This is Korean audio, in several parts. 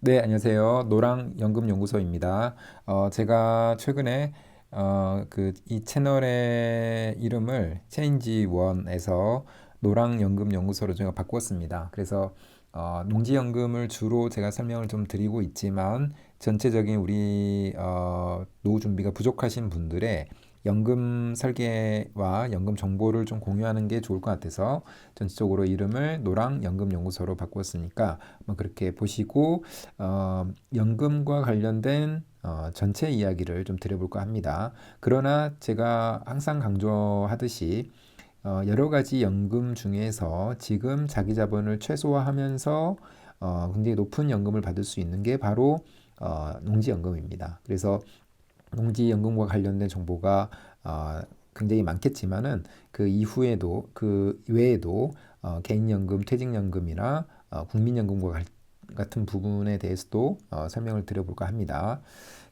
네, 안녕하세요. 노랑연금연구소입니다. 어, 제가 최근에 어, 그 이 채널의 이름을 체인지 원에서 노랑연금연구소로 제가 바꿨습니다. 그래서 어, 농지연금을 주로 제가 설명을 좀 드리고 있지만 전체적인 우리 어, 노후 준비가 부족하신 분들의 연금 설계와 연금 정보를 좀 공유하는 게 좋을 것 같아서 전체적으로 이름을 노랑 연금 연구소로 바꾸었으니까 뭐 그렇게 보시고 어, 연금과 관련된 어, 전체 이야기를 좀 드려볼까 합니다. 그러나 제가 항상 강조하듯이 어, 여러 가지 연금 중에서 지금 자기 자본을 최소화하면서 어, 굉장히 높은 연금을 받을 수 있는 게 바로 어, 농지연금입니다. 그래서 농지연금과 관련된 정보가 어, 굉장히 많겠지만은 그 이후에도 그 외에도 어, 개인연금, 퇴직연금이나 어, 국민연금과 갈, 같은 부분에 대해서도 어, 설명을 드려볼까 합니다.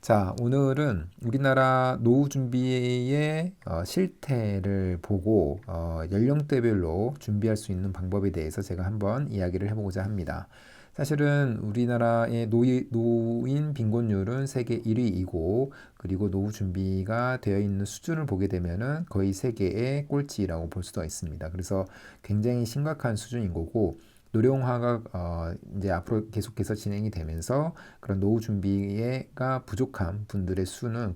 자, 오늘은 우리나라 노후 준비의 어, 실태를 보고 어, 연령대별로 준비할 수 있는 방법에 대해서 제가 한번 이야기를 해보고자 합니다. 사실은 우리나라의 노이, 노인 빈곤율은 세계 1위이고 그리고 노후 준비가 되어 있는 수준을 보게 되면은 거의 세계의 꼴찌라고 볼 수가 있습니다. 그래서 굉장히 심각한 수준인 거고 노령화가 어 이제 앞으로 계속해서 진행이 되면서 그런 노후 준비가 부족한 분들의 수는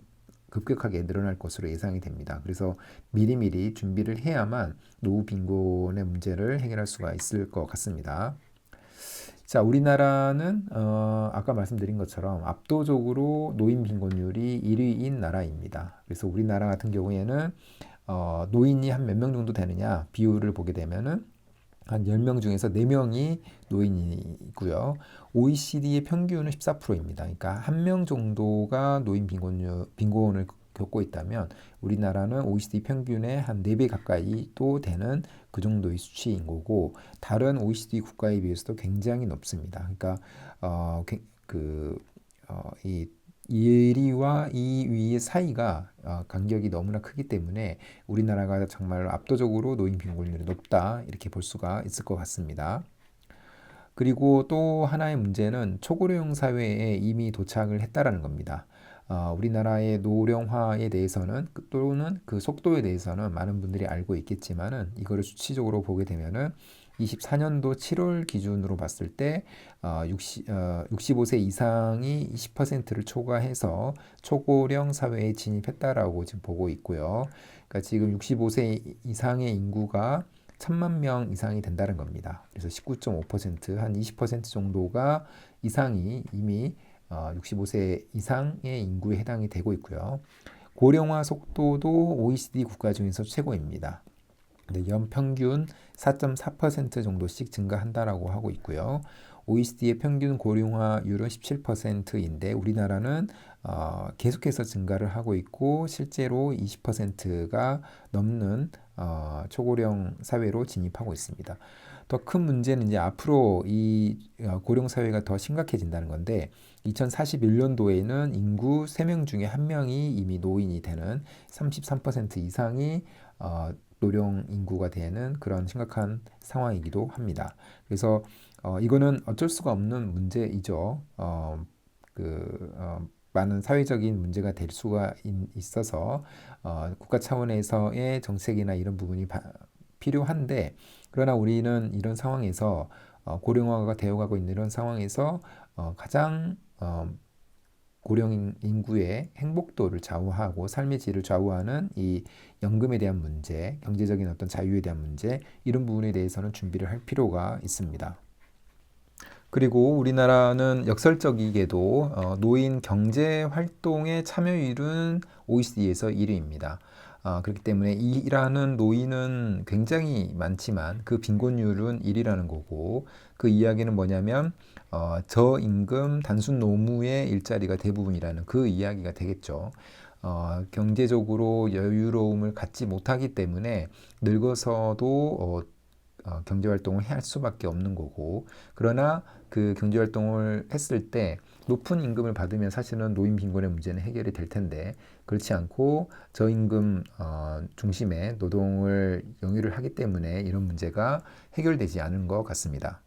급격하게 늘어날 것으로 예상이 됩니다. 그래서 미리미리 준비를 해야만 노후 빈곤의 문제를 해결할 수가 있을 것 같습니다. 자, 우리나라는 어, 아까 말씀드린 것처럼 압도적으로 노인 빈곤율이 1위인 나라입니다. 그래서 우리나라 같은 경우에는 어, 노인이 한 몇 명 정도 되느냐 비율을 보게 되면은 한 10명 중에서 4명이 노인이고요. OECD의 평균은 14%입니다. 그러니까 한 명 정도가 노인 빈곤율, 빈곤을 겪고 있다면 우리나라는 OECD 평균의 한 4배 가까이 또 되는 그 정도의 수치인 거고 다른 OECD 국가에 비해서도 굉장히 높습니다. 그러니까 어, 그, 어, 이 1위와 2위의 사이가 어, 간격이 너무나 크기 때문에 우리나라가 정말 압도적으로 노인 빈곤율이 높다 이렇게 볼 수가 있을 것 같습니다. 그리고 또 하나의 문제는 초고령 사회에 이미 도착을 했다라는 겁니다. 어, 우리나라의 노령화에 대해서는 그 또는 그 속도에 대해서는 많은 분들이 알고 있겠지만은 이거를 수치적으로 보게 되면은 24년도 7월 기준으로 봤을 때 어, 60, 어, 65세 이상이 20%를 초과해서 초고령 사회에 진입했다라고 지금 보고 있고요. 그러니까 지금 65세 이상의 인구가 천만 명 이상이 된다는 겁니다. 그래서 19.5%한 20% 정도가 이상이 이미 65세 어, 이상의 인구에 해당이 되고 있고요. 고령화 속도도 OECD 국가 중에서 최고입니다. 연평균 4.4% 정도씩 증가한다라고 하고 있고요. OECD의 평균 고령화율은 17%인데 우리나라는 어, 계속해서 증가를 하고 있고 실제로 20%가 넘는 어, 초고령 사회로 진입하고 있습니다. 더 큰 문제는 이제 앞으로 이 어, 고령 사회가 더 심각해진다는 건데 2041년도에는 인구 3명 중에 1명이 이미 노인이 되는 33% 이상이 어, 노령 인구가 되는 그런 심각한 상황이기도 합니다. 그래서 어, 이거는 어쩔 수가 없는 문제이죠. 어, 그 어, 많은 사회적인 문제가 될 수가 있, 어서 어, 국가 차원에서의 정책이나 이런 부분이 바, 필요한데 그러나 우리는 이런 상황에서 어, 고령화가 되어가고 있는 이런 상황에서 어, 가장 어, 고령 인구의 행복도를 좌우하고 삶의 질을 좌우하는 이 연금에 대한 문제, 경제적인 어떤 자유에 대한 문제 이런 부분에 대해서는 준비를 할 필요가 있습니다. 그리고 우리나라는 역설적이게도 어, 노인 경제 활동의 참여율은 OECD에서 1위입니다. 어, 그렇기 때문에 일하는 노인은 굉장히 많지만 그 빈곤율은 1이라는 거고 그 이야기는 뭐냐면 어, 저임금 단순 노무의 일자리가 대부분이라는 그 이야기가 되겠죠. 어, 경제적으로 여유로움을 갖지 못하기 때문에 늙어서도 어, 어, 경제활동을 할 수밖에 없는 거고 그러나 그 경제 활동을 했을 때 높은 임금을 받으면 사실은 노인 빈곤의 문제는 해결이 될 텐데 그렇지 않고 저임금 어, 중심의 노동을 영위를 하기 때문에 이런 문제가 해결되지 않은 것 같습니다.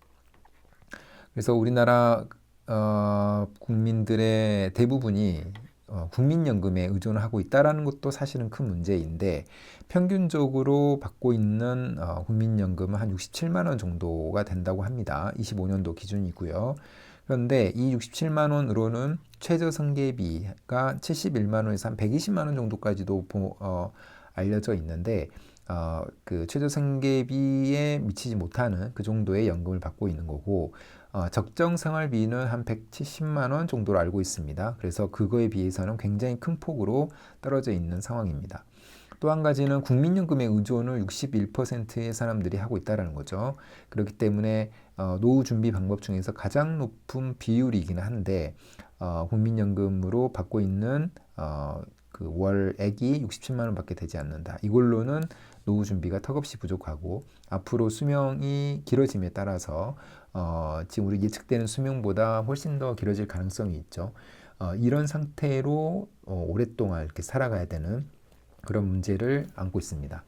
그래서 우리나라 어, 국민들의 대부분이 어, 국민연금에 의존을 하고 있다라는 것도 사실은 큰 문제인데 평균적으로 받고 있는 어, 국민연금은 한 67만 원 정도가 된다고 합니다. 25년도 기준이고요. 그런데 이 67만 원으로는 최저 생계비가 71만 원에서 한 120만 원 정도까지도 보, 어, 알려져 있는데 어, 그 최저 생계비에 미치지 못하는 그 정도의 연금을 받고 있는 거고 어, 적정 생활비는 한 170만 원 정도로 알고 있습니다. 그래서 그거에 비해서는 굉장히 큰 폭으로 떨어져 있는 상황입니다. 또 한 가지는 국민연금의 의존을 61%의 사람들이 하고 있다는 거죠. 그렇기 때문에 어, 노후 준비 방법 중에서 가장 높은 비율이긴 한데 어, 국민연금으로 받고 있는 어, 그 월액이 67만 원밖에 되지 않는다. 이걸로는 노후 준비가 턱없이 부족하고 앞으로 수명이 길어짐에 따라서 어, 지금 우리 예측되는 수명보다 훨씬 더 길어질 가능성이 있죠. 어, 이런 상태로 어, 오랫동안 이렇게 살아가야 되는 그런 문제를 안고 있습니다.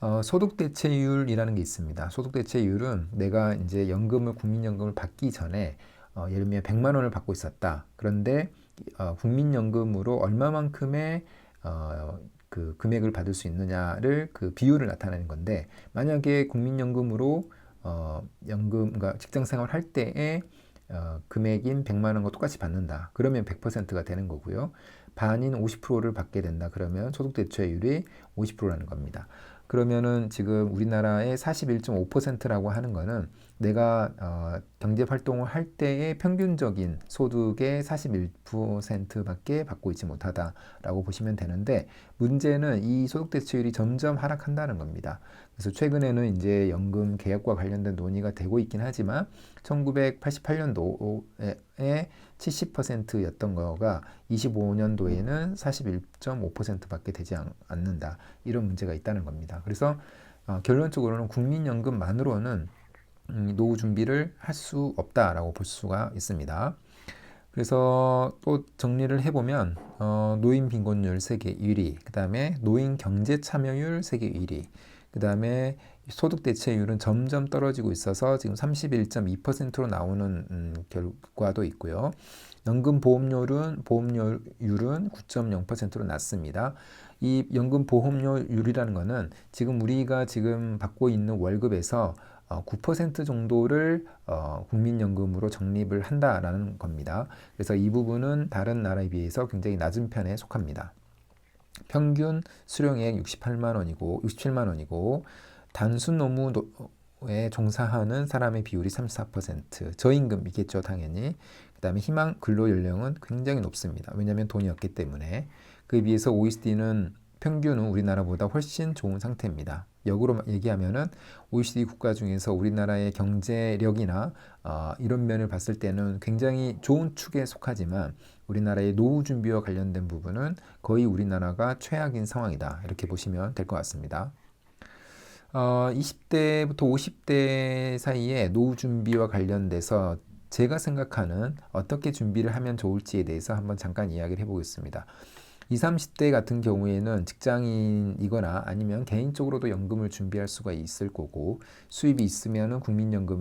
어, 소득 대체율이라는 게 있습니다. 소득 대체율은 내가 이제 연금을 국민연금을 받기 전에 어, 예를 들면 100만 원을 받고 있었다. 그런데 어, 국민연금으로 얼마만큼의 어, 그 금액을 받을 수 있느냐를 그 비율을 나타내는 건데 만약에 국민연금으로 어, 연금 그러니까 직장 생활 할 때에 어, 금액인 100만 원과 똑같이 받는다. 그러면 100%가 되는 거고요. 반인 50%를 받게 된다. 그러면 소득 대체율이 50%라는 겁니다. 그러면은 지금 우리나라의 41.5%라고 하는 거는 내가 어, 경제 활동을 할 때의 평균적인 소득의 41%밖에 받고 있지 못하다라고 보시면 되는데 문제는 이 소득 대체율이 점점 하락한다는 겁니다. 그래서 최근에는 이제 연금 개혁과 관련된 논의가 되고 있긴 하지만 1988년도에 70%였던 거가 25년도에는 41.5%밖에 되지 않는다. 이런 문제가 있다는 겁니다. 그래서 어, 결론적으로는 국민연금만으로는 음, 노후 준비를 할 수 없다라고 볼 수가 있습니다. 그래서 또 정리를 해보면 어, 노인 빈곤율 세계 1위, 그 다음에 노인 경제 참여율 세계 1위, 그 다음에 소득 대체율은 점점 떨어지고 있어서 지금 31.2%로 나오는 음, 결과도 있고요. 연금 보험료율은 보험료율은 9.0%로 낮습니다. 이 연금 보험료율이라는 것은 지금 우리가 지금 받고 있는 월급에서 어, 9% 정도를 어, 국민연금으로 적립을 한다라는 겁니다. 그래서 이 부분은 다른 나라에 비해서 굉장히 낮은 편에 속합니다. 평균 수령액 68만 원이고 67만 원이고 단순 노무에 종사하는 사람의 비율이 34%. 저임금이겠죠, 당연히. 그다음에 희망 근로 연령은 굉장히 높습니다. 왜냐하면 돈이 없기 때문에. 그에 비해서 OECD는 평균은 우리나라보다 훨씬 좋은 상태입니다. 역으로 얘기하면은 OECD 국가 중에서 우리나라의 경제력이나 어, 이런 면을 봤을 때는 굉장히 좋은 축에 속하지만 우리나라의 노후 준비와 관련된 부분은 거의 우리나라가 최악인 상황이다. 이렇게 보시면 될 것 같습니다. 어, 20대부터 50대 사이에 노후 준비와 관련돼서 제가 생각하는 어떻게 준비를 하면 좋을지에 대해서 한번 잠깐 이야기를 해보겠습니다. 20, 30대 같은 경우에는 직장인이거나 아니면 개인적으로도 연금을 준비할 수가 있을 거고 수입이 있으면 국민연금에